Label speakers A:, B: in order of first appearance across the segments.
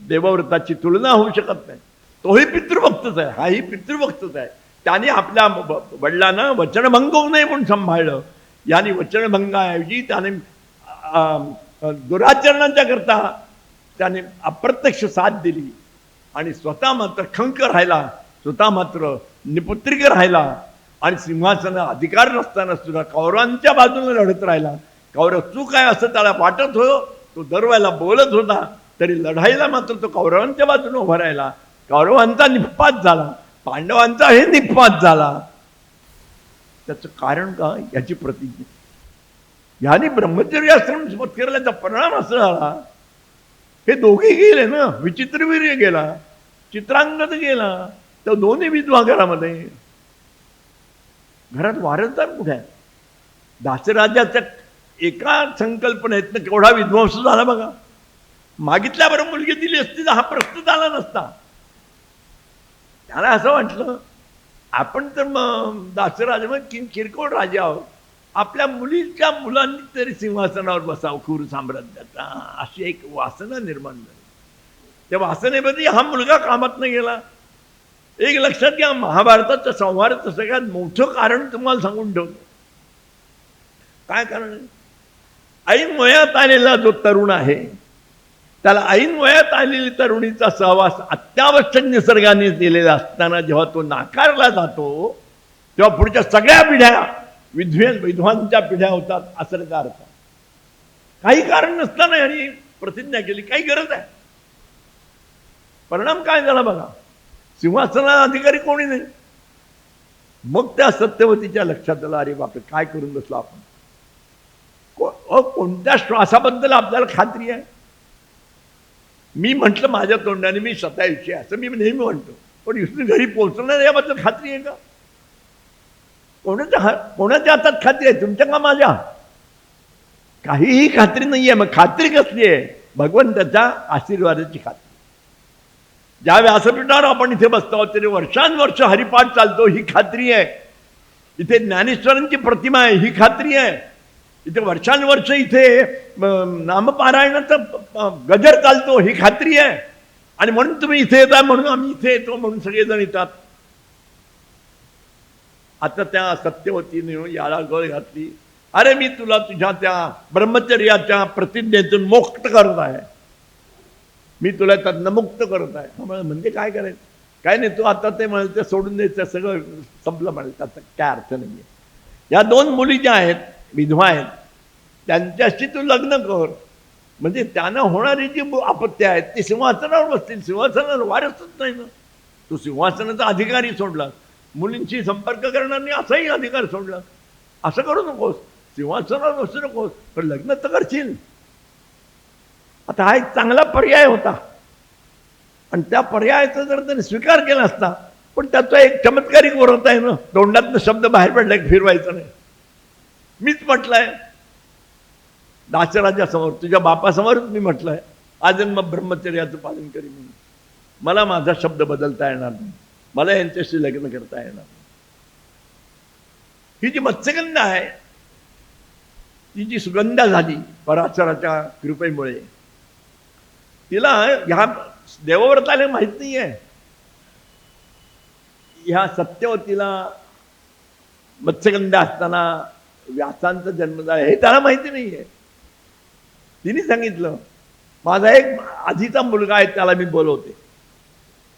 A: देवव्रताची तुलना होऊ शकत नाही. तोही पितृभक्तच आहे हाही पितृभक्तच आहे. त्याने आपल्या वडिलांना वचनभंग होऊ नये म्हणून सांभाळलं. याने वचनभंगाऐवजी त्याने दुराचरणांच्या करता त्याने अप्रत्यक्ष साथ दिली. आणि स्वतः मात्र खंक राहिला स्वतः मात्र निपुत्रिक राहिला. आणि सिंहासन अधिकार नसताना सुद्धा कौरवांच्या बाजूने लढत राहिला. कौरव तू काय असं त्याला वाटत हो तो दरवेळेला बोलत होता. तरी लढाईला मात्र तो कौरवांच्या बाजूने उभा राहिला. कौरवांचा निपात झाला. पांडवांचा हे निपात झाला. त्याचं कारण का? याची प्रतिज्ञा. ह्याने ब्रह्मचर्य आश्रम केल्याचा परिणाम असा झाला. हे दोघे गेले ना? विचित्रवीर्य गेला. चित्रांगद गेला. तर दोन्ही विधवा घरामध्ये घरात वारसदार कुठे आहे? दासराजाच्या एका संकल्पनेतनं केवढा विध्वंस झाला बघा. मागितल्याबरोबर मुलगी दिली असती तर हा प्रश्न झाला नसता. त्याला असं वाटलं आपण तर मग दासराज मग कि किरकोळ राजा आहोत. आपल्या मुलीच्या मुलांनी तरी सिंहासनावर बसावं खूर साम्राज्याचा. अशी एक वासना निर्माण झाली. त्या वासनेमध्ये हा मुलगा कामात नाही गेला. एक लक्षात घ्या महाभारताचं संहाराचं सगळ्यात मोठं कारण तुम्हाला सांगून ठेवतो. काय कारण आई मयात आलेला जो तरुण आहे त्याला ऐन वयात आलेली तरुणीचा सहवास अत्यावश्यक निसर्गाने दिलेला असताना जेव्हा तो नाकारला जातो तेव्हा पुढच्या सगळ्या पिढ्या विध्वेन विधवांच्या पिढ्या होतात असं अर्थ. काही कारण नसताना यांनी प्रतिज्ञा केली काही गरज आहे. परिणाम काय झाला बघा? सिंहासना अधिकारी कोणी नाही. मग त्या सत्यवतीच्या लक्षात आलं अरे बापरे काय करून बसलो आपण? कोणत्या श्वासाबद्दल आपल्याला खात्री आहे? मी म्हटलं माझ्या तोंडाने मी सताऐंशी असं मी नेहमी म्हणतो. पण विष्णू घरी पोहोचणार याबद्दल खात्री आहे का? कोणाच्या हा- कोणाच्या हातात खात्री आहे? तुमच्या का माझ्या? काहीही खात्री नाहीये. मग खात्री कसली आहे? भगवंताच्या आशीर्वादाची खात्री. ज्या व्यासपीठावर आपण इथे बसतो आहोत तरी वर्षानुवर्ष हरिपाठ चालतो ही खात्री आहे. इथे ज्ञानेश्वरांची प्रतिमा आहे ही खात्री आहे. इथे वर्षानुवर्ष इथे नामपारायणाचा गजर चालतो ही खात्री आहे. आणि म्हणून तुम्ही इथे येता म्हणून आम्ही इथे येतो म्हणून सगळेजण येतात. आता त्या सत्यवतीने याला गळ घातली. अरे मी तुला तुझ्या त्या ब्रह्मचर्याच्या प्रतिज्ञेतून मुक्त करत आहे. मी तुला त्यातनं मुक्त करत आहे. म्हणजे काय करायचं? काय नाही तू आता ते म्हणाल ते सोडून द्यायचं सगळं संपलं म्हणाल त्याचा काय अर्थ नाहीये. या दोन मुली ज्या आहेत विधवा आहेत त्यांच्याशी तू लग्न कर. म्हणजे त्यांना होणारी जी बु- आपत्ती आहेत ती सिंहासनावर बसतील. सिंहासनावर वारसच नाही ना. तू सिंहासनाचा अधिकारी सोडला. मुलींशी संपर्क करणार नाही असाही अधिकार सोडला. असं करू नकोस. सिंहासनावर बसू नकोस. पण लग्न तर करशील. आता हा एक चांगला पर्याय होता. आणि त्या पर्यायाचा जर त्याने स्वीकार केला असता पण त्याचा एक चमत्कारिक वरत आहे ना. तोंडातनं शब्द बाहेर पडला एक फिरवायचा नाही. मीच म्हटलंय. दासराजासमोर तुझ्या बापासमोरच मी म्हटलंय. आजन्म ब्रह्मचर्याचं पालन करी म्हणून. मला माझा शब्द बदलता येणार नाही. मला यांच्याशी लग्न करता येणार नाही. ही जी मत्स्यगंध आहे ती जी सुगंधा झाली पराशराच्या कृपेमुळे तिला ह्या देवव्रताला माहीत नाही आहे ह्या सत्यवतीला मत्स्यगंध असताना व्यासांचा जन्म झाला. हे त्याला माहिती नाही आहे तिने सांगितलं माझा एक आधीचा मुलगा आहे त्याला मी बोलवते.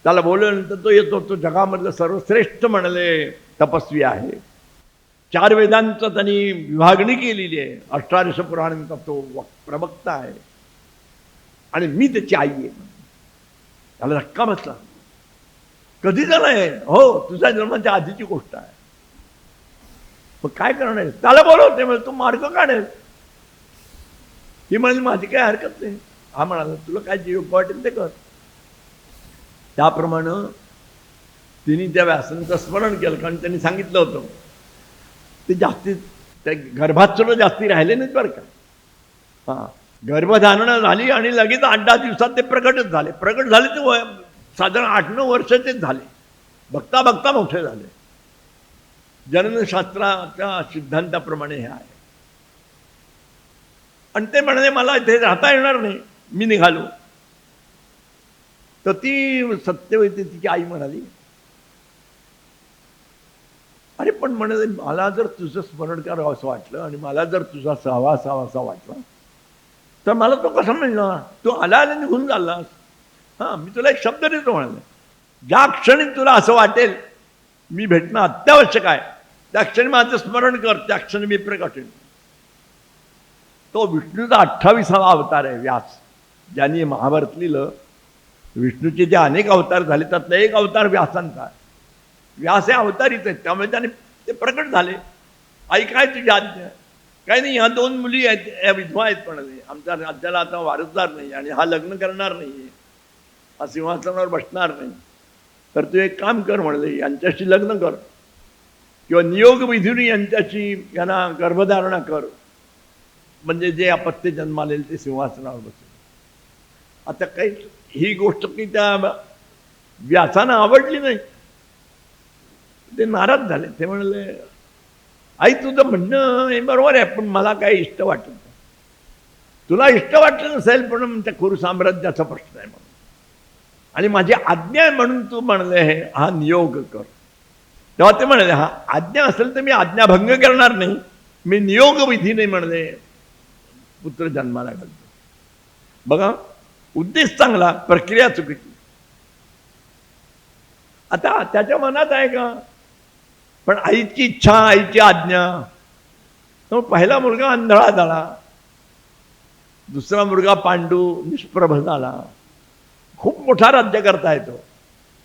A: त्याला बोलवल्यानंतर तो येतो तो जगामधलं सर्वश्रेष्ठ म्हणले तपस्वी आहे. चार वेदांचं त्यांनी विभागणी केलेली आहे. अष्टादश पुराणांचा तो प्रवक्ता आहे. आणि मी त्याची आई आहे. त्याला धक्का बसला. कधी झालाय? हो तुझ्या जन्माच्या आधीची गोष्ट आहे. मग काय करणार त्याला बोलवते म्हणजे तू मार्ग काढेल. ही म्हणजे माझी काय हरकत नाही. हा म्हणाला तुला काय जे योग्य वाटेल ते कर. त्याप्रमाणे तिने त्या व्यासांचं स्मरण केलं कारण त्यांनी सांगितलं होतं. ते जास्ती त्या गर्भात सुद्धा जास्ती राहिले नाहीत बरं का. हां गर्भधारणा झाली आणि लगेच आठ दहा दिवसात ते प्रकटच झाले. प्रकट झाले ते वय साधारण आठ नऊ वर्षाचेच झाले. बघता बघता मोठे झाले. जननशास्त्राच्या सिद्धांताप्रमाणे हे आहे. आणि ते म्हणाले मला इथे राहता येणार नाही. मी निघालो. तर ती सत्यवती तिची आई म्हणाली अरे पण म्हणाले मला जर तुझं स्मरण करावं असं वाटलं आणि मला जर तुझा सहवास हवा असा वाटला तर मला तो कसा मिळणार? तू आला आणि निघून चाललास. हां मी तुला एक शब्द देतो म्हणाले. ज्या क्षणी तुला असं वाटेल मी भेटणं अत्यावश्यक आहे. त्या क्षणी माझं स्मरण कर त्या क्षणी मी प्रकट तो विष्णूचा अठ्ठावीसावा अवतार आहे व्यास. ज्यांनी महाभारत लिहिलं विष्णूचे जे अनेक अवतार झाले त्यातला एक अवतार व्यासांचा व्यास हे अवतारीच आहेत त्यामुळे त्याने ते प्रकट झाले. आई काय तुझी आज्ञा? काही नाही ह्या दोन मुली आहेत या विधवा आहेत म्हणाले आमच्या राज्याला आता वारसदार नाही आणि हा लग्न करणार नाही. हा सिंहासनावर बसणार नाही. तर तू एक काम कर म्हणले यांच्याशी लग्न कर. किंवा नियोग विधीने यांच्याशी यांना गर्भधारणा कर. म्हणजे जे अपत्य जन्मालेले ते सिंहासनावर बसेल. आता काही ही गोष्ट की त्या व्यासानं आवडली नाही. ते नाराज झाले. ते म्हणले आई तुझं म्हणणं हे बरोबर आहे पण मला काही इष्ट वाटत नाही. तुला इष्ट वाटलं नसेल पण त्या कुरु साम्राज्याचा प्रश्न आहे म्हणून. आणि माझी आज्ञा आहे म्हणून तू म्हणले हे हा नियोग कर. तेव्हा ते म्हणाले हा आज्ञा असेल तर मी आज्ञाभंग करणार नाही. मी नियोग विधी नाही म्हणले. पुत्र जन्माला घालतो बघा उद्देश चांगला प्रक्रिया चुकीची. आता त्याच्या मनात आहे का? पण आईची इच्छा आईची आज्ञा. तो पहिला मुलगा आंधळा झाला. दुसरा मुलगा पांडू निष्प्रभ झाला. खूप मोठा राज्य करता येतो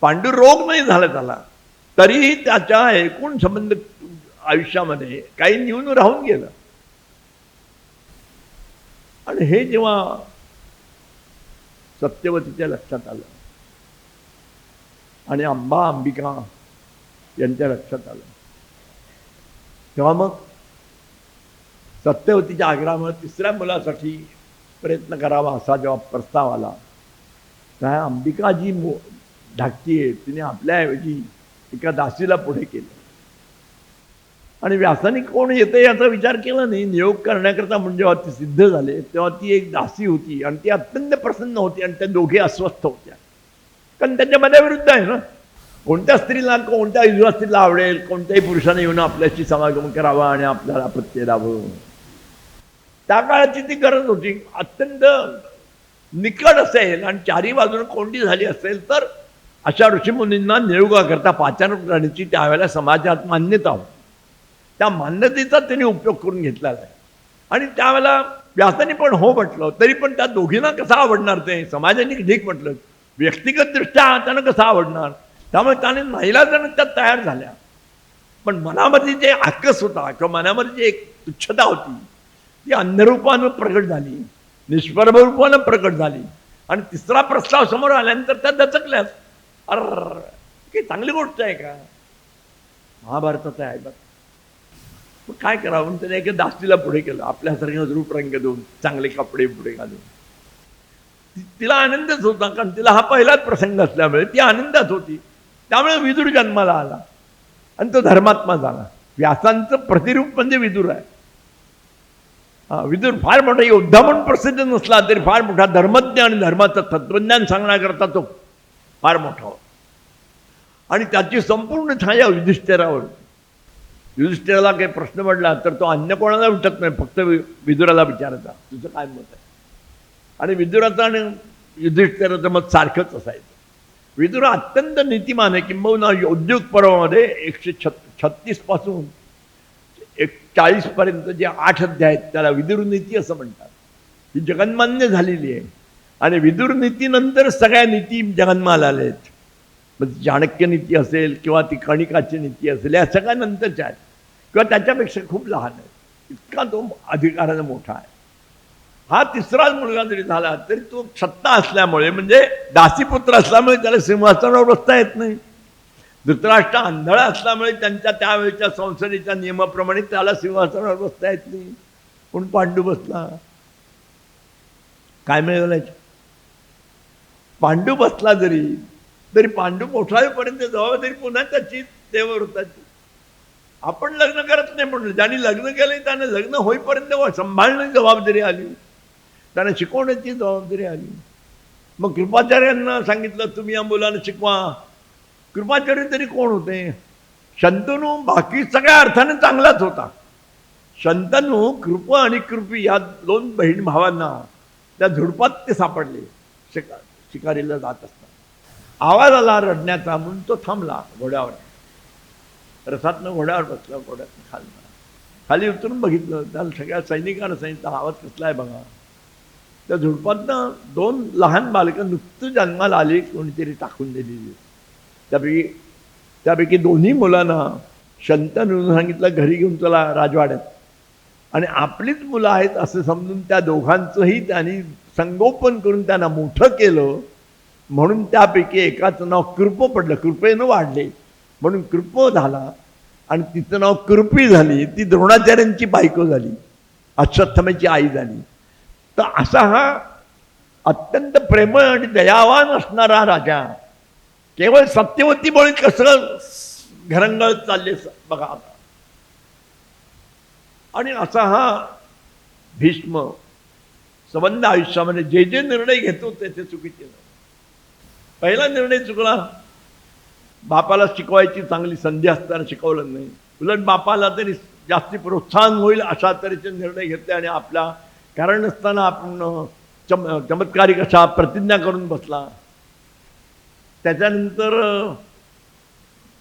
A: पांडू रोग नाही झाला त्याला. तरीही त्याच्या एकूण संबंध आयुष्यामध्ये काही न्यून राहून गेलं. आणि हे जेव्हा सत्यवतीच्या लक्षात आलं आणि अंबा अंबिका यांच्या लक्षात आलं तेव्हा मग सत्यवतीच्या आग्रहामुळे तिसऱ्या मुलासाठी प्रयत्न करावा असा जेव्हा प्रस्ताव आला त्या अंबिका जी मो धाकटी आहे तिने आपल्याऐवजी एका दासीला पुढे केलं. आणि व्यासाने कोण येते याचा विचार केला नाही. नियोग करण्याकरता म्हणजे जेव्हा ती सिद्ध झाले तेव्हा ती एक दासी होती आणि ती अत्यंत प्रसन्न होती आणि त्या दोघे अस्वस्थ होत्या. कारण त्यांच्या मनाविरुद्ध आहे ना. कोणत्या स्त्रीला कोणत्या युवा स्त्रीला आवडेल कोणत्याही पुरुषाने येऊन आपल्याशी समागम करावा आणि आपल्याला प्रत्यय द्यावं त्या काळाची ती गरज होती. अत्यंत निकट असेल आणि चारी बाजूने कोंडी झाली असेल तर अशा ऋषीमुनींना नियोगाकरता पाचारण करण्याची त्यावेळेला समाजात मान्यता होती. त्या मान्यतेचा त्यांनी उपयोग करून घेतलेला आहे. आणि त्यावेळेला व्यासाने पण हो म्हटलं तरी पण त्या दोघींना कसं आवडणार ते? समाजाने ठीक म्हटलं. व्यक्तिगतदृष्ट्या त्यांना कसं आवडणार? त्यामुळे त्याने नाईलाजाने त्यात तयार झाल्या. पण मनामध्ये जे आकस होता किंवा मनामध्ये जी एक तुच्छता होती ती अंधरूपानं प्रकट झाली निष्प्रभ रूपानं प्रकट झाली. आणि तिसरा प्रस्ताव समोर आल्यानंतर त्या दचकल्यास अर काही चांगली गोष्ट आहे का? महाभारताचं आहे बघ. मग काय करावं? म्हणून त्याने एका दास्तीला पुढे केलं. आपल्यासारखे रूपरंग देऊन चांगले कपडे पुढे घालून. तिला आनंदच होता कारण तिला हा पहिलाच प्रसंग असल्यामुळे ती आनंदात होती. त्यामुळे विदूर जन्माला आला. आणि तो धर्मात्मा झाला. व्यासांचं प्रतिरूप म्हणजे विदूर आहे. हा विदूर फार मोठा योद्धा म्हणून प्रसिद्ध नसला तरी फार मोठा धर्मज्ञ आणि धर्माचं तत्वज्ञान सांगण्याकरता तो फार मोठा होता. आणि त्याची संपूर्ण छाया युधिष्ठिरावर युधिष्ठिराला काही प्रश्न पडला तर तो अन्य कोणाला विचारत नाही फक्त विदुराला विचारायचा तुझं काय मत आहे? आणि विदुराचं आणि युधिष्ठिराचं मत सारखंच असायचं. विदुर अत्यंत नीतिमान आहे किंबहुना औद्योगिक पर्वामध्ये एकशे छत छत्तीसपासून एक चाळीसपर्यंत जे आठ अध्याय आहेत त्याला विदुर नीती असं म्हणतात. ही जगन्मान्य झालेली आहे. आणि विदुर नीतीनंतर सगळ्या नीती जन्माला आल्या आहेत मग चाणक्य नीती असेल किंवा ती कणिकाची नीती असेल या सगळ्या नंतरच्या आहेत. किंवा त्याच्यापेक्षा खूप लहान आहे इतका तो अधिकाराने मोठा आहे. हा तिसराच मुलगा जरी झाला तरी तो सत्ता असल्यामुळे म्हणजे दासीपुत्र असल्यामुळे त्याला सिंहासनावर बसता येत नाही. धृतराष्ट्र आंधळा असल्यामुळे त्यांच्या त्यावेळेच्या संसदेच्या नियमाप्रमाणे त्याला सिंहासनावर बसता येत नाही. पण पांडू बसला? काय मिळवलं पांडू बसला जरी तरी पांडू मोठा होईपर्यंत जबाबदारी पुन्हा त्याची देववृत्ताची आपण लग्न करत नाही म्हणलं ज्यांनी लग्न केलं त्याने लग्न होईपर्यंत सांभाळण्याची जबाबदारी आली. त्याने शिकवण्याची जबाबदारी आली. मग कृपाचार्यांना सांगितलं तुम्ही या मुलांना शिकवा. कृपाचार्य तरी कोण होते? शंतनू बाकी सगळ्या अर्थाने चांगलाच होता. शंतनू कृप आणि कृपी या दोन बहीण भावांना त्या झुडपात ते सापडले. शिका शिकारीला जात असतात. आवाज आला रडण्याचा म्हणून तो थांबला घोड्यावर. रथातनं घोड्यावर बसला घोड्यातनं खाली खाली उतरून बघितलं त्याला सगळ्या सैनिकांना सांगितलं आवाज कसला आहे बघा. त्या झुडपातनं दोन लहान बालकं नुकतं जन्माला आली कोणीतरी टाकून दिलेली. त्यापैकी त्यापैकी दोन्ही मुलांना शंतनून सांगितलं घरी घेऊन चला राजवाड्यात. आणि आपलीच मुलं आहेत असं समजून त्या दोघांचंही त्यांनी संगोपन करून त्यांना मोठं केलं म्हणून त्यापैकी एकाचं नाव कृप पडलं. कृपेनं वाढले. म्हणून कृप झाला आणि तिचं नाव कृपी झाली. ती द्रोणाचार्यांची बायको झाली. अश्वत्थमेची आई झाली. तर असा हा अत्यंत प्रेमळ आणि दयावान असणारा राजा. केवळ सत्यवतीमुळे कसं घरंगळत चालले बघा आता. आणि असा हा भीष्म संबंध आयुष्यामध्ये जे जे निर्णय घेतो त्याचे चुकीचे पहिला निर्णय चुकला. बापाला शिकवायची चांगली संधी असताना शिकवलं नाही. उलट बापाला तरी जास्ती प्रोत्साहन होईल अशा तऱ्हेचे निर्णय घेतले आणि आपल्या कारण नसताना आपण चम चमत्कारिक अशा प्रतिज्ञा करून बसला. त्याच्यानंतर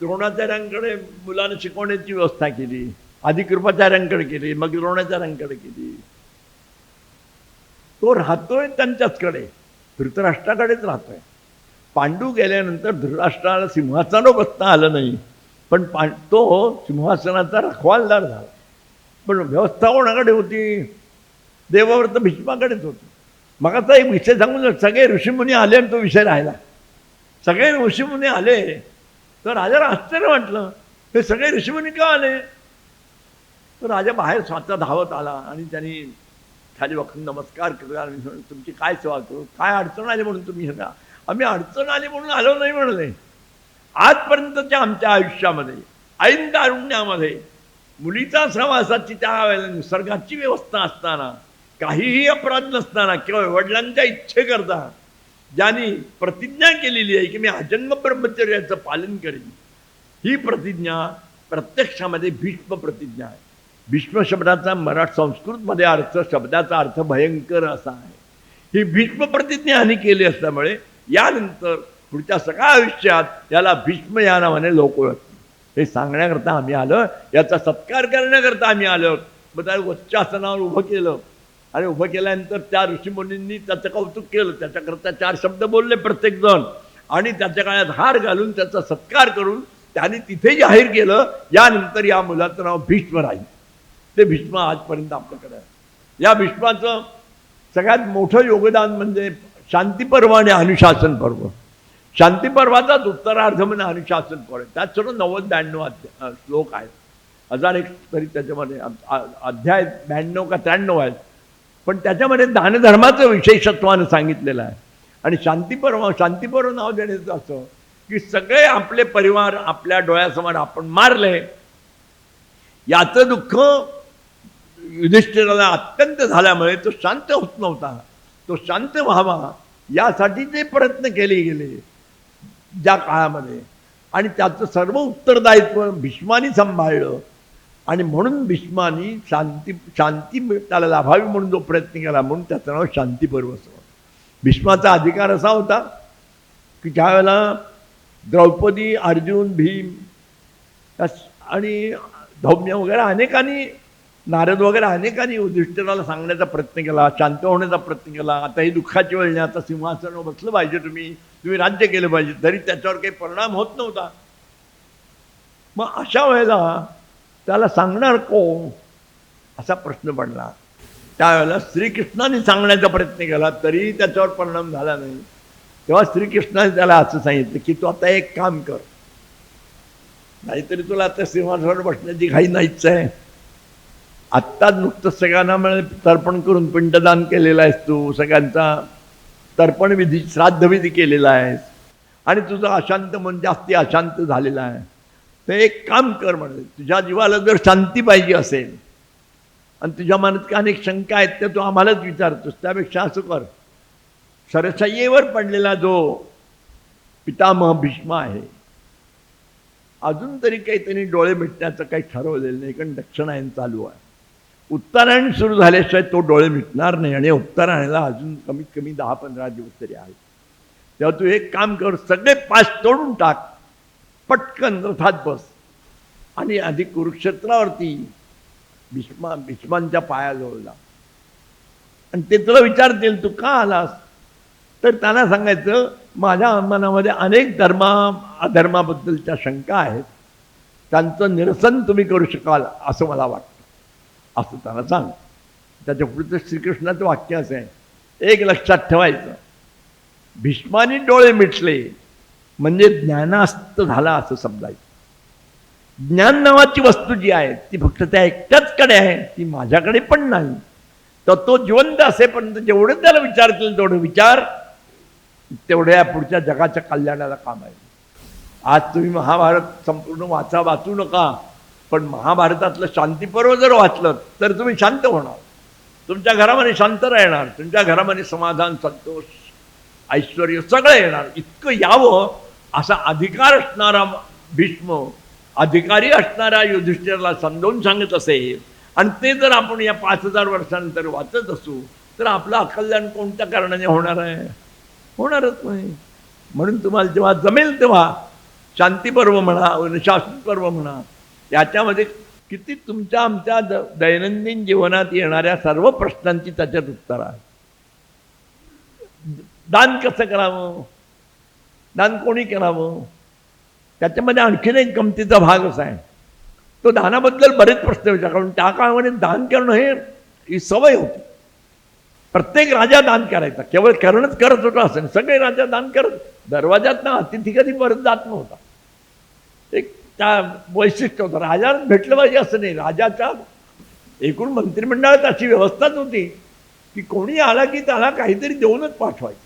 A: द्रोणाचार्यांकडे मुलांना शिकवण्याची व्यवस्था केली. आधी कृपाचार्यांकडे केली मग द्रोणाचार्यांकडे केली. तो राहतोय त्यांच्याचकडे. धृतराष्ट्राकडेच राहतोय. पांडू गेल्यानंतर धृतराष्ट्राला सिंहासनावर बसता आलं नाही. पण पा तो सिंहासनाचा रखवालदार झाला. पण व्यवस्था कोणाकडे होती? देवाव्रत भीष्माकडेच होती. मग आता एक विषय सांगून सगळे ऋषीमुनी आले आणि तो विषय राहिला. सगळे ऋषीमुनी आले तर राजाला आश्चर्य वाटलं. हे सगळे ऋषीमुनी का आले? तर राजा बाहेर स्वतः धावत आला आणि त्यांनी खाली बघून नमस्कार करा तुमची काय सेवा करू? काय अडचण आली म्हणून तुम्ही हे का आम्ही अडचण आली म्हणून आलो नाही म्हणले. आजपर्यंतच्या आमच्या आयुष्यामध्ये ऐन तारुण्यामध्ये मुलीचा सहवासाची त्या वेळेला निसर्गाची व्यवस्था असताना काहीही अपराध नसताना केवळ वडिलांच्या इच्छेकरता ज्यांनी प्रतिज्ञा केलेली आहे की मी अजन्म ब्रह्मचर्याचं पालन करेन ही प्रतिज्ञा प्रत्यक्षामध्ये भीष्म प्रतिज्ञा आहे. भीष्म शब्दाचा मराठ संस्कृतमध्ये अर्थ शब्दाचा अर्थ भयंकर असा आहे. ही भीष्म प्रतिज्ञा केली असल्यामुळे यानंतर पुढच्या सगळ्या आयुष्यात याला भीष्म या नावाने लोक ओळखतील. हे सांगण्याकरता आम्ही आलं याचा सत्कार करण्याकरता आम्ही आलो. मग त्या उच्चासनावर उभं केलं. आणि उभं केल्यानंतर त्या ऋषीमुनींनी त्याचं कौतुक केलं. त्याच्याकरता चार शब्द बोलले प्रत्येकजण. आणि त्याच्या काळात हार घालून त्याचा सत्कार करून त्याने तिथे जाहीर केलं. यानंतर या मुलाचं नाव भीष्म राहील. ते भीष्म आजपर्यंत आपल्याकडे आहे या भीष्माचं सगळ्यात मोठं योगदान म्हणजे शांतीपर्व आणि अनुशासन पर्व. शांतीपर्वाचाच उत्तरार्ध म्हणजे अनुशासन पर्व. त्यात सर्व नव्वद ब्याण्णव अध्या श्लोक आहेत. हजार एक तरी त्याच्यामध्ये अध्याय ब्याण्णव का त्र्याण्णव आहेत. पण त्याच्यामध्ये दानधर्माचं विशेषत्वानं सांगितलेलं आहे. आणि शांतीपर्व शांतीपर्व नाव देण्याचं असं की सगळे आपले परिवार आपल्या डोळ्यासमोर आपण मारले याचं दुःख युधिष्ठिराला अत्यंत झाल्यामुळे तो शांत होत नव्हता. तो शांत व्हावा यासाठी ते प्रयत्न केले गेले. ज्या काळामध्ये. आणि त्याचं सर्व उत्तरदायित्व भीष्मानी सांभाळलं. आणि म्हणून भीष्मानी शांती शांती त्याला लाभावी म्हणून जो प्रयत्न केला म्हणून त्याचं नाव शांतीपर्व असं भीष्माचा अधिकार असा होता की ज्यावेळेला द्रौपदी अर्जुन भीम आणि धौम्य वगैरे अनेकांनी नारद वगैरे अनेकांनी युधिष्ठिराला सांगण्याचा प्रयत्न केला शांत होण्याचा प्रयत्न केला. आता ही दुःखाची वेळ नाही आता सिंहासनावर बसलं पाहिजे तुम्ही. तुम्ही राज्य केलं पाहिजे. तरी त्याच्यावर काही परिणाम होत नव्हता. मग अशा वेळेला त्याला सांगणार कोण? असा प्रश्न पडला. त्यावेळेला श्रीकृष्णाने सांगण्याचा प्रयत्न केला तरी त्याच्यावर परिणाम झाला नाही. तेव्हा श्रीकृष्णाने त्याला असं सांगितलं की तू आता एक काम कर. नाहीतरी तुला आता सिंहासनावर बसण्याची घाई नाहीच आहे. आत्ताच नुकतंच सगळ्यांना म्हणजे तर्पण करून पिंडदान केलेलं आहेस तू सगळ्यांचा तर्पण विधी श्राद्धविधी केलेला आहेस. आणि तुझं अशांत मन जास्ती अशांत झालेलं आहे. तर एक काम कर म्हणजे तुझ्या जीवाला जर शांती पाहिजे असेल आणि तुझ्या मनात का अनेक शंका आहेत त्या तू आम्हालाच विचारतोस. त्यापेक्षा असं कर. सरसय्येवर पडलेला जो पितामह भीष्म आहे अजून तरी काही त्यांनी डोळे मिटण्याचं काही ठरवलेलं नाही कारण दक्षिणायन चालू आहे. उत्तरायण सुरू झाल्याशिवाय तो डोळे मिटणार नाही आणि उत्तरायणाला अजून कमीत कमी दहा पंधरा दिवस तरी आहेत. तेव्हा तू एक काम कर सगळे पाच तोडून टाक. पटकन रथात बस. आणि आधी कुरुक्षेत्रावरती भीष्मा भीष्मांच्या पायाजवळला आणि ते तुला विचारतील तू का आलास? तर त्यांना सांगायचं माझ्या मनामध्ये अनेक धर्मा अधर्माबद्दलच्या शंका आहेत. त्यांचं निरसन तुम्ही करू शकाल असं मला वाटतं. असं त्याला सांग. त्याच्या पुढचं श्रीकृष्णाचं वाक्य असं आहे. एक लक्षात ठेवायचं. भीष्माने डोळे मिटले. म्हणजे ज्ञानास्त झाला असं समजायचं. ज्ञान नावाची वस्तू जी आहे ती फक्त त्या एकट्याचकडे आहे ती माझ्याकडे पण नाही. तर तो जिवंत असेपर्यंत जेवढे त्याला विचारतील तेवढे विचार तेवढ्या या पुढच्या जगाच्या कल्याणाला काम आहे. आज तुम्ही महाभारत संपूर्ण वाचा वाचू नका. पण महाभारतातलं शांतीपर्व जर वाचलं तर तुम्ही शांत होणार. तुमच्या घरामध्ये शांत राहणार तुमच्या घरामध्ये समाधान संतोष ऐश्वर सगळं येणार. इतकं यावं असा अधिकार असणारा भीष्म अधिकारी असणाऱ्या युधिष्ठिराला समजावून सांगत असेल आणि ते जर आपण या पाच हजार वर्षानंतर वाचत असू तर आपलं अकल्याण कोणत्या कारणाने होणार आहे? होणारच नाही. म्हणून तुम्हाला जेव्हा जमेल तेव्हा शांतीपर्व म्हणा अनुशासन पर्व म्हणा त्याच्यामध्ये किती तुमच्या आमच्या द दैनंदिन जीवनात येणाऱ्या सर्व प्रश्नांची त्याच्यात उत्तर आहे. दान कसं करावं? दान कोणी करावं? त्याच्यामध्ये आणखीन एक गमतीचा भाग असा आहे. तो दानाबद्दल बरेच प्रश्न विचार कारण त्या काळामध्ये दान करणं हे ही सवय होती. प्रत्येक राजा दान करायचा. केवळ करणंच करत होता असं सगळे राजा दान करत. दरवाजात ना अतिथी कधी परत जात नव्हता. एक त्या वैशिष्ट्य होतं राजाला भेटलं पाहिजे असं नाही. राजाच्या एकूण मंत्रिमंडळात अशी व्यवस्थाच होती की कोणी आला की त्याला काहीतरी देऊनच पाठवायचं.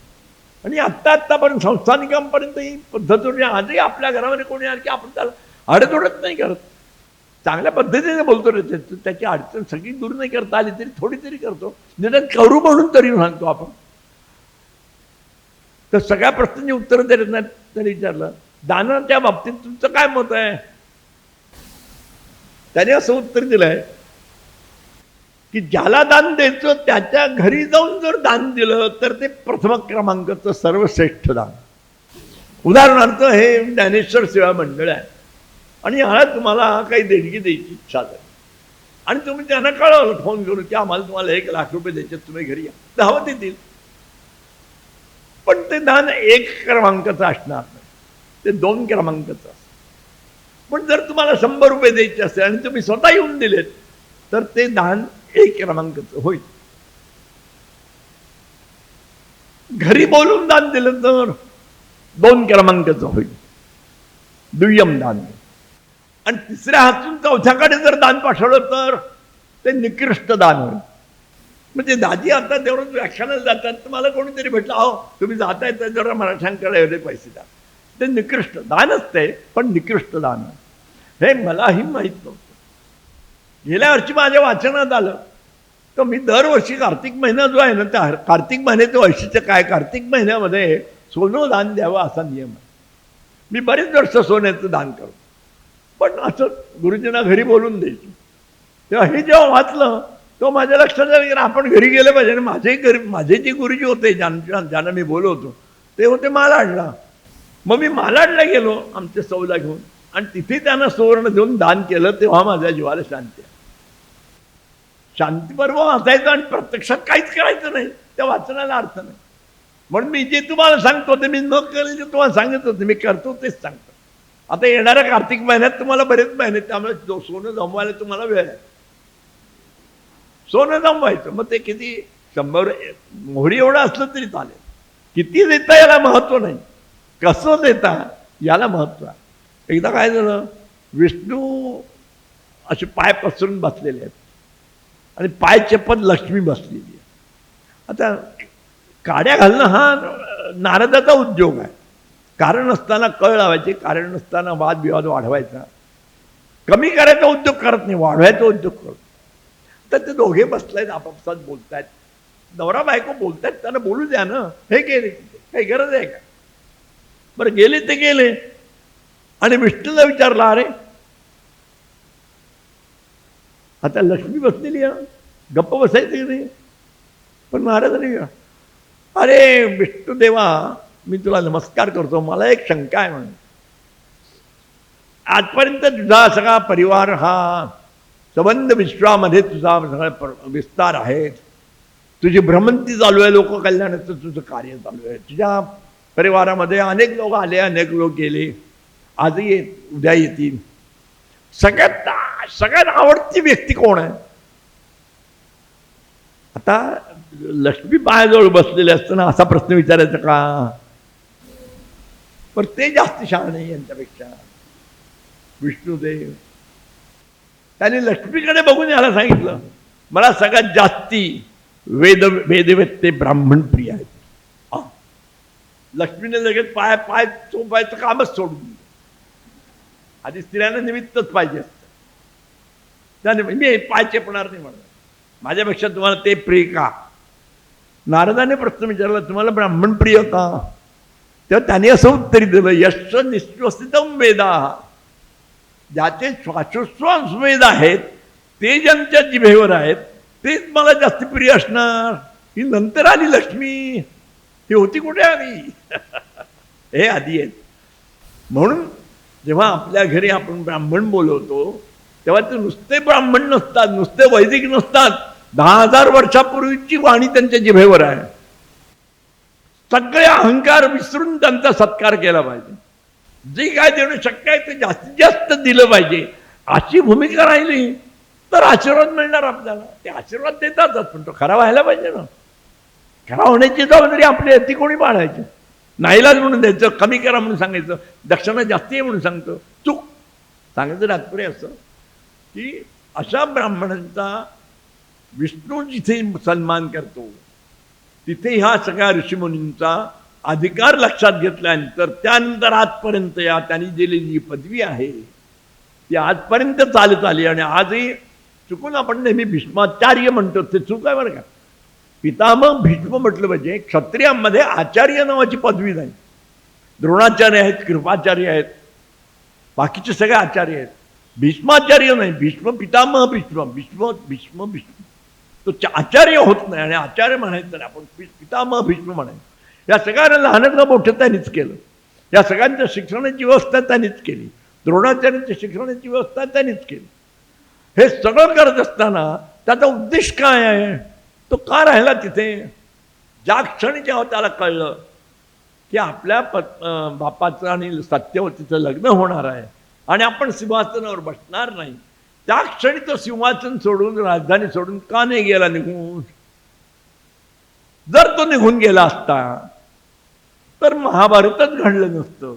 A: आणि आत्ता आत्तापर्यंत संस्थानिकांपर्यंत ही पद्धत आजही आपल्या घरामध्ये कोणी आलं की आपण त्याला अडतोडत नाही करत. चांगल्या पद्धतीने बोलतो रे त्याची अडचण सगळी दूर नाही करता. आली तरी थोडी तरी करतो. निदान करू म्हणून तरी सांगतो आपण. तर सगळ्या प्रश्नांची उत्तर देत नाही तरी विचारलं. दानाच्या बाबतीत तुमचं काय मत आहे? त्याने असं उत्तर दिलंय की ज्याला दान द्यायचं त्याच्या घरी जाऊन जर दान दिलं तर ते प्रथम क्रमांकाचं सर्वश्रेष्ठ दान. उदाहरणार्थ हे ज्ञानेश्वर सेवा मंडळ आहे. आणि ह्याला तुम्हाला काही देणगी द्यायची इच्छा झाली आणि तुम्ही त्यांना कळवलं फोन करून की आम्हाला तुम्हाला एक लाख रुपये द्यायचे तुम्ही घरी या. दहावं देतील पण ते दान एक क्रमांकाचं असणार. ते दोन क्रमांकाचं असतं. पण जर तुम्हाला शंभर रुपये द्यायचे असेल आणि तुम्ही स्वतः येऊन दिलेत तर ते दान एक क्रमांकाचं होईल. घरी बोलून दान दिलं तर दोन क्रमांकाचं होईल. दुय्यम दान. आणि तिसऱ्या हातून चौथ्याकडे जर दान पाठवलं तर ते निकृष्ट दान होईल. म्हणजे दादी आता तेवढं व्याख्यानाला जातात. तर मला कोणीतरी भेटलं अहो तुम्ही जाताय तर जरा मराठ्यांकडे एवढे पैसे द्या ते निकृष्ट दानच ते पण निकृष्ट दान. हे मलाही माहीत नव्हतं. गेल्या वर्षी माझ्या वाचनात आलं तर मी दरवर्षी कार्तिक महिना जो आहे ना त्या कार्तिक महिन्याचं वैशिष्ट्य काय कार्तिक महिन्यामध्ये सोनं दान द्यावं असा नियम आहे. मी बरेच वर्ष सोन्याचं दान करतो. पण असं गुरुजींना घरी बोलून द्यायची. तेव्हा हे जेव्हा वाचलं तो माझ्या लक्षात आलं की आपण घरी गेलं पाहिजे. आणि माझेही घरी माझे जे गुरुजी होते ज्यांच्या ज्यांना मी बोलवतो ते होते मालाडला मग मी मालाडला गेलो आमच्या सौदा घेऊन. आणि तिथे त्यांना सुवर्ण देऊन दान केलं तेव्हा माझ्या जीवाला शांती आहे शांतीपर्व वाचायचं आणि प्रत्यक्षात काहीच करायचं नाही. त्या वाचनाला अर्थ नाही. म्हणून मी जे तुम्हाला सांगतो ते मी न करेल जे तुम्हाला सांगत होते मी करतो तेच सांगतो. आता येणाऱ्या कार्तिक महिन्यात तुम्हाला बरेच महिने त्यामुळे सोनं जमवायला तुम्हाला वेळ आहे. सोनं जमवायचं मग ते किती शंभर मोहरी एवढं असलं तरी चालेल. किती देता याला महत्त्व नाही. कसं देता? याला महत्त्व आहे. एकदा काय झालं? विष्णू असे पाय पसरून बसलेले आहेत. आणि पाय चप्पत लक्ष्मी बसलेली आहे आता काड्या घालणं हा नारदाचा उद्योग आहे. कारण नसताना कळ लावायचे कारण नसताना वादविवाद वाढवायचा. कमी करायचा उद्योग करत नाही वाढवायचा उद्योग करत तर ते दोघे बसलायत आपापसात बोलतायत. नवरा बायको बोलतायत त्यांना बोलू द्या ना. हे गेले काही गरज आहे का? बरं गेले ते गेले. आणि विष्णूला विचारला अरे आता लक्ष्मी बसलेली आहे. गप्प बसायचं की नाही? पण महाराजांनी अरे विष्णुदेवा मी तुला नमस्कार करतो. मला एक शंका आहे म्हणून आजपर्यंत तुझा सगळा परिवार हा संबंध विश्वामध्ये तुझा सगळा विस्तार आहे. तुझी भ्रमंती चालू आहे लोक कल्याणाचं तुझं कार्य चालू आहे. तुझ्या परिवारामध्ये अनेक लोक आले अनेक लोक गेले. आजही येत उद्या येतील. सगळ्यात सगळ्यात आवडती व्यक्ती कोण आहे? आता लक्ष्मी पायाजवळ बसलेले असताना असा प्रश्न विचारायचा का? पण ते जास्त शहाण नाही यांच्यापेक्षा. विष्णुदेव. त्याने लक्ष्मीकडे बघून याला सांगितलं. मला सगळ्यात जास्ती वेद वेदवेत्ते ब्राह्मण प्रिय आहेत. लक्ष्मीने लगेच पाय पाय चोपायचं कामच सोडून दिलं. आधी स्त्रियांना निमित्तच पाहिजे असतं. त्याने मी पाय चेपणार नाही म्हणत माझ्यापेक्षा तुम्हाला ते प्रिय का? नारदाने प्रश्न विचारला तुम्हाला ब्राह्मण प्रिय का? तेव्हा त्याने असं उत्तर दिलं यश निश्वसितम वेदा. ज्याचे श्वासोश्वास वेद आहेत ते ज्यांच्या जिभेवर आहेत तेच मला जास्त प्रिय असणार. ही नंतर आली लक्ष्मी. ही होती कुठे आली हे आधी आहेत. म्हणून जेव्हा आपल्या घरी आपण ब्राह्मण बोलवतो तेव्हा ते नुसते ब्राह्मण नसतात नुसते वैदिक नसतात. दहा हजार वर्षापूर्वीची वाणी त्यांच्या जिभेवर आहे. सगळे अहंकार विसरून त्यांचा सत्कार केला पाहिजे. जे काय देणं शक्य आहे ते जास्तीत जास्त दिलं पाहिजे. अशी भूमिका राहिली तर आशीर्वाद मिळणार आपल्याला. ते आशीर्वाद देतातच पण तो खरा व्हायला पाहिजे ना. खरा होण्याची जबाबदारी आपली आहे ती कोणी पाळायची? नाईलाज म्हणून द्यायचं कमी करा म्हणून सांगायचं दक्षिणा जास्ती आहे म्हणून सांगतो. चूक. सांगायचं तात्पर्य असं की अशा ब्राह्मणांचा विष्णू जिथे सन्मान करतो तिथे ह्या सगळ्या ऋषीमुनींचा अधिकार लक्षात घेतल्यानंतर त्यानंतर आजपर्यंत या त्यांनी दिलेली जी पदवी आहे ती आजपर्यंत चालत आली आणि आजही चुकून आपण नेहमी भीष्माचार्य म्हणतो ते चूक आहे बरं का? पितामह भीष्म म्हटलं पाहिजे क्षत्रियांमध्ये आचार्य नावाची पदवी नाही. द्रोणाचार्य आहेत कृपाचार्य आहेत बाकीचे सगळे आचार्य आहेत. भीष्माचार्य नाही भीष्म पितामह भीष्म भीष्म भीष्म भीष्म. तो आचार्य होत नाही आणि आचार्य म्हणायचं नाही आपण पितामह भीष्म म्हणायचं. या सगळ्यांना लहानातलं मोठं त्यांनीच केलं. या सगळ्यांच्या शिक्षणाची व्यवस्था त्यांनीच केली. द्रोणाचार्यांच्या शिक्षणाची व्यवस्था त्यांनीच केली. हे सगळं करत असताना त्याचा उद्देश काय आहे? तो का राहिला तिथे? ज्या क्षणी जेव्हा त्याला कळलं की आपल्या पत् बापाचं आणि सत्यवतीचं लग्न होणार आहे. आणि आपण सिंहासनावर बसणार नाही. त्या क्षणी तो सिंहासन सोडून राजधानी सोडून का नाही गेला निघून? जर तो निघून गेला असता तर महाभारतच घडलं नसतं.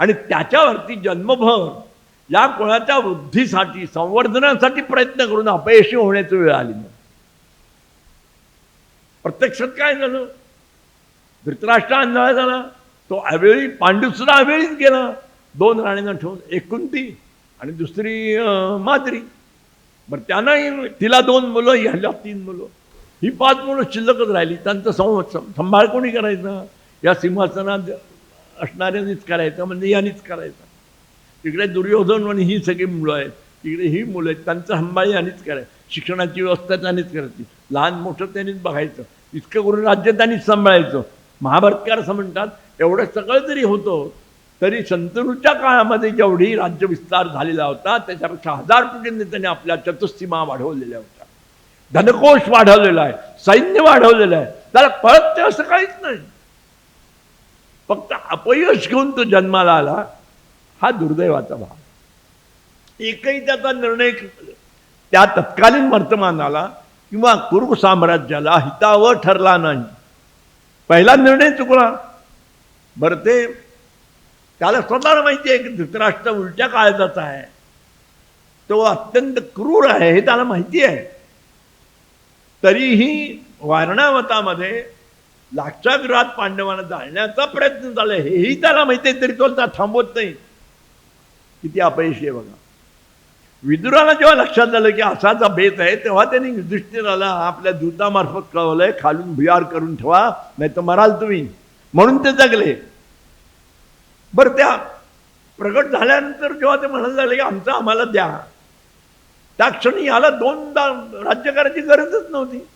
A: आणि त्याच्यावरती जन्मभर या कुळाच्या वृद्धीसाठी संवर्धनासाठी प्रयत्न करून अपयशी होण्याची वेळ आली नाही प्रत्यक्षात काय झालं? धृतराष्ट्र आंधळा झाला. तो अवेळी पांडूसुद्धा अवेळीच गेला. दोन राणींना ठेवून एक कुंती आणि दुसरी माद्री. बरं त्यांनाही तिला दोन मुलं ह्याला तीन मुलं. ही पाच मुलं शिल्लकच राहिली. त्यांचं सं संभाळ कोणी करायचा? या सिंहासनात असणाऱ्यांनीच करायचं म्हणजे यांनीच करायचं. तिकडे दुर्योधन आणि ही सगळी मुलं आहेत. तिकडे ही मुलं आहेत. त्यांचं संभाळ यांनीच करायचं. शिक्षणाची व्यवस्था त्यांनीच करायची. लहान मोठं त्यांनीच बघायचं. इतकं करून राज्य त्यांनीच सांभाळायचं. महाभारतकार असं म्हणतात एवढं सगळं जरी होतं तरी शंतनूच्या काळामध्ये जेवढी राज्य विस्तार झालेला होता त्याच्यापेक्षा हजार पटीने त्यांनी आपल्या चतुस्सीमा वाढवलेल्या होत्या. धनकोश वाढवलेला आहे सैन्य वाढवलेलं आहे. त्याला परत ते असं काहीच नाही. फक्त अपयश घेऊन तो जन्माला आला हा दुर्दैवाचा भाग. एकही त्याचा निर्णय त्या तत्कालीन वर्तमानाला किंवा कुर्ग साम्राज्याला हितावं ठरला नाही. पहिला निर्णय चुकला. बरं ते त्याला स्वतःला माहिती आहे की धृतराष्ट्र उलट्या काळजाचा आहे. तो अत्यंत क्रूर आहे हे त्याला माहिती आहे. तरीही वारणावतामध्ये लाक्षागृहात पांडवांना जाळण्याचा प्रयत्न झाला. हेही त्याला माहिती आहे तरी तो थांबवत नाही. किती अपयशी आहे बघा. विदुराला जेव्हा लक्षात आलं की असाचा बेत आहे तेव्हा त्यांनी युधिष्ठिराला आपल्या दूतामार्फत कळवलंय खालून भुयार करून ठेवा नाही तर मराल तुम्ही. म्हणून ते जगले. बरं त्या प्रगट झाल्यानंतर जेव्हा ते म्हणायला लागले की आमचं आम्हाला द्या. त्या क्षणी याला दोनदा राज्य करायची गरजच नव्हती.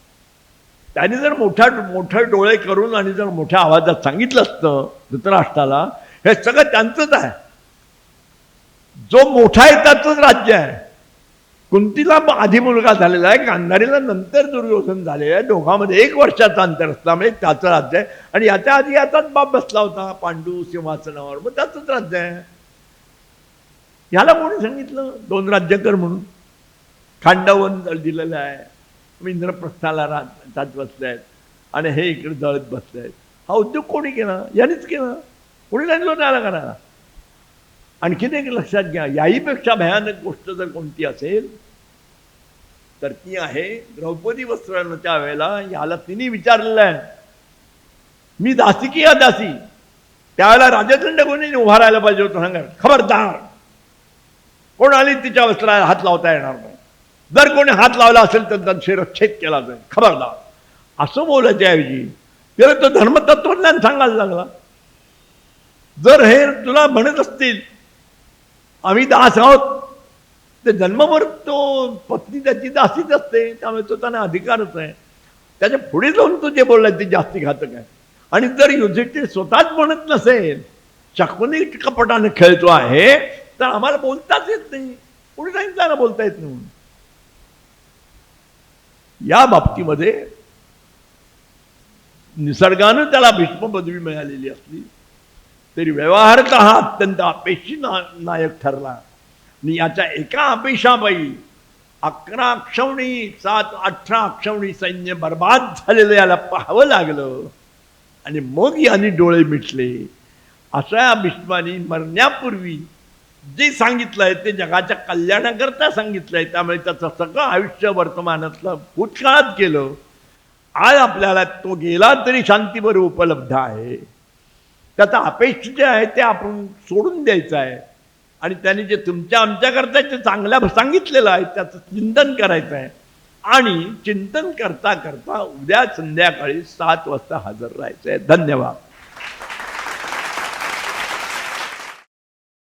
A: त्याने जर मोठ्या मोठे डोळे करून आणि जर मोठ्या आवाजात सांगितलं असतं धृतराष्ट्राला हे सगळं त्यांचंच आहे. जो मोठा आहे त्याचंच राज्य आहे. कुंतीला आधी मुलगा झालेला आहे गांधारीला नंतर दुर्योधन झालेला आहे. दोघांमध्ये एक वर्षाचा अंतर असल्यामुळे म्हणजे त्याचं राज्य आहे. आणि याच्या आधी याचाच बाप बसला होता पांडू सिंहासनावर मग त्याचंच राज्य आहे. ह्याला कोणी सांगितलं? दोन राज्य कर म्हणून. खांडवन दिलेलं आहे. इंद्रप्रस्थाला राज बसले आहेत. आणि हे इकडे जळत बसले आहेत. हा उद्योग कोणी केला? यानेच केला. कोणी त्यांनी लोन आला करायला? आणखीन एक लक्षात घ्या याहीपेक्षा भयानक गोष्ट जर कोणती असेल तर ती आहे द्रौपदी वस्त्रानं वेळेला याला तिने विचारलेलं आहे. मी दासी की या दासी त्यावेळेला राजदंड कोणी उभा राहायला पाहिजे होतं सांगा. खबरदार. कोण आली तिच्या वस्त्राला हात लावता येणार नाही. जर कोणी हात लावला असेल तर त्यांचे शिरच्छेद केला जाईल. खबरदार. असं बोलायच्याऐवजी त्याला तो धर्मतत्वज्ञान सांगायला लागला. जर हे तुला म्हणत असतील आम्ही दास आहोत ते जन्मभर तो पत्नी त्याची दासीच असते त्यामुळे तो त्यांना अधिकारच आहे. त्याच्या पुढे जाऊन तो जे बोललाय ते जास्ती घातक आहे. आणि जर युधिष्ठिर स्वतःच म्हणत नसेल शकुनी कपटाने खेळतो आहे तर आम्हाला बोलताच येत नाही. पुढे सांगितलं ना बोलता येत नाही म्हणून? या बाबतीमध्ये निसर्गानं त्याला भीष्म पदवी मिळालेली असली तरी व्यवहारत हा अत्यंत अपेक्षी ना नायक ठरला. आणि याच्या एका अपेक्षाबाई अकरा अक्षवणी सात अठरा अक्षवणी सैन्य बर्बाद झालेलं याला पाहावं लागलं. आणि मग यांनी डोळे मिटले. अशा या भीष्मानी मरण्यापूर्वी जे सांगितलंय ते जगाच्या कल्याणाकरता सांगितलंय. त्यामुळे त्याचं सगळं आयुष्य वर्तमानातलं भूतकाळात गेलं. आज आपल्याला तो गेला तरी शांतीवर उपलब्ध आहे. त्याचा अपेक्षा जे आहे ते आपण सोडून द्यायचं आहे. आणि त्याने जे तुमच्या आमच्याकरता जे चांगल्या सांगितलेलं आहे त्याचं चिंतन करायचं आहे. आणि चिंतन करता करता उद्या संध्याकाळी सात वाजता हजर राहायचं आहे. धन्यवाद.